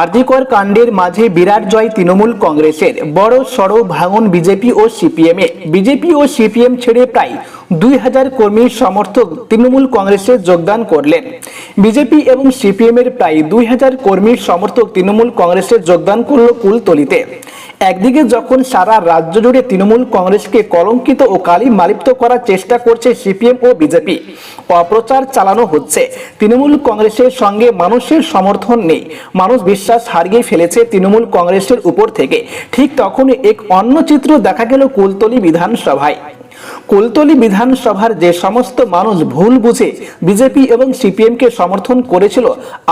আরজিকর কাণ্ডের মাঝে বিরাট জয় তৃণমূল কংগ্রেসের। বড় সড় ভাঙন বিজেপি ও সিপিএম এ। বিজেপি ও সিপিএম ছেড়ে প্রায় দুই হাজার কর্মীর সমর্থক তৃণমূল কংগ্রেসে যোগদান করলেন। বিজেপি এবং সিপিএম এর প্রায় দুই হাজার কর্মীর সমর্থক তৃণমূল কংগ্রেসে যোগদান করল কুলতলিতে। একদিকে যখন সারা রাজ্য জুড়ে তৃণমূল কংগ্রেসকে কলঙ্কিত ও কালি মালিপ্ত করার চেষ্টা করছে সিপিএম ও বিজেপি অপ্রচার চালানো হচ্ছে। তৃণমূল কংগ্রেসের সঙ্গে মানুষের সমর্থন নেই। মানুষ বিশ্বাস হারিয়ে ফেলেছে তৃণমূল কংগ্রেসের উপর থেকে। ঠিক তখন এক অন্য চিত্র দেখা গেল কুলতলি বিধানসভায়। কুলতলি বিধানসভার যে সমস্ত মানুষ ভুল বুঝে বিজেপি এবং সিপিএম কে সমর্থন করেছিল,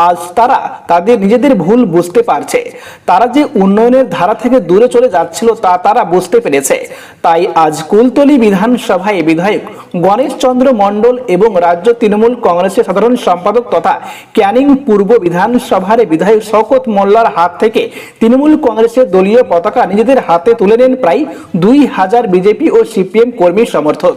আজ তারা তাদের নিজেদের ভুল বুঝতে পারছে। তারা যে উন্নয়নের ধারা থেকে দূরে চলে যাচ্ছিল তা তারা বুঝতে পেরেছে। তাই আজ কুলতলি বিধানসভায় বিধায়ক গণেশ চন্দ্র মণ্ডল এবং রাজ্য তৃণমূল কংগ্রেসের সাধারণ সম্পাদক তথা ক্যানিং পূর্ব বিধানসভার বিধায়ক শকত মোল্লার হাত থেকে তৃণমূল কংগ্রেসের দলীয় পতাকা নিজেদের হাতে তুলে নেন প্রায় দুই হাজার বিজেপি ও সিপিএম কর্মী সমর্থক।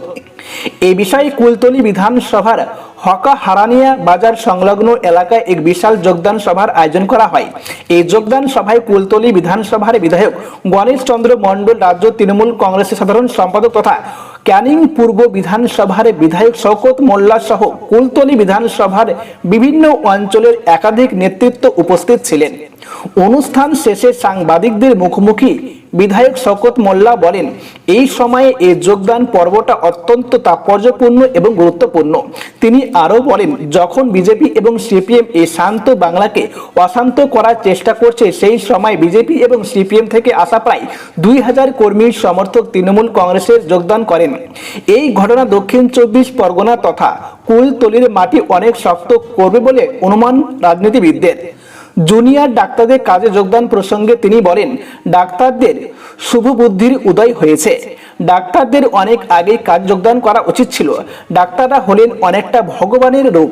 এই বিষয়ে কুলতলি বিধানসভার হকা হারানিয়া বাজার সংলগ্ন এলাকায় এক বিশাল যোগদান সভার আয়োজন করা হয়। এই যোগদান সভায় কুলতলি বিধানসভার বিধায়ক গণেশ চন্দ্র মণ্ডল, রাজ্য তৃণমূল কংগ্রেসের সাধারণ সম্পাদক তথা ক্যানিং পূর্ব বিধানসভার বিধায়ক শওকত মোল্লা সহ কুলতলি বিধানসভার বিভিন্ন অঞ্চলের একাধিক নেতৃত্ব উপস্থিত ছিলেন। অনুষ্ঠান শেষে সাংবাদিকদের মুখোমুখি বিধায়ক শকত মোল্লা বলেন, এই সময়ে এই যোগদান পর্বটা অত্যন্ত তাৎপর্যপূর্ণ এবং গুরুত্বপূর্ণ। তিনি আরও বলেন, যখন বিজেপি এবং সিপিএম এই শান্ত বাংলাকে অশান্ত করার চেষ্টা করছে, সেই সময় বিজেপি এবং সিপিএম থেকে আসা প্রায় দুই হাজার কর্মীর সমর্থক তৃণমূল কংগ্রেসের যোগদান করেন। এই ঘটনা দক্ষিণ চব্বিশ পরগনা তথা কুলতলির মাটি অনেক শক্ত করবে বলে অনুমান রাজনীতিবিদদের। জুনিয়র ডাক্তারদের কাজে যোগদান প্রসঙ্গে তিনি বলেন, ডাক্তারদের শুভ বুদ্ধির উদয় হয়েছে। ডাক্তারদের অনেক আগে কাজ যোগদান করা উচিত ছিল। ডাক্তাররা হলেন অনেকটা ভগবানের রূপ।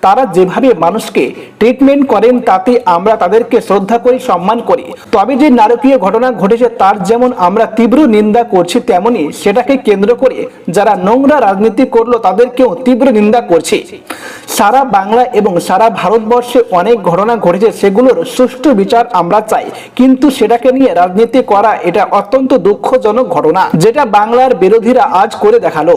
তারা যেভাবে মানুষকে ট্রিটমেন্ট করেন, তাতে আমরা তাদেরকে শ্রদ্ধা করি, সম্মান করি। তবে যে নারকীয় ঘটনা ঘটেছে, তার যেমন আমরা তীব্র নিন্দা করছি, তেমনি সেটাকে কেন্দ্র করে যারা নোংরা রাজনীতি করল, তাদেরকেও তীব্র নিন্দা করছি। সারা বাংলা এবং সারা ভারতবর্ষে অনেক ঘটনা ঘটেছে সেগুলোর সুষ্ঠু বিচার আমরা চাই। কিন্তু সেটাকে নিয়ে রাজনীতি করা এটা অত্যন্ত দুঃখজনক ঘটনা, যেটা বাংলার বিরোধীরা আজ করে দেখাল।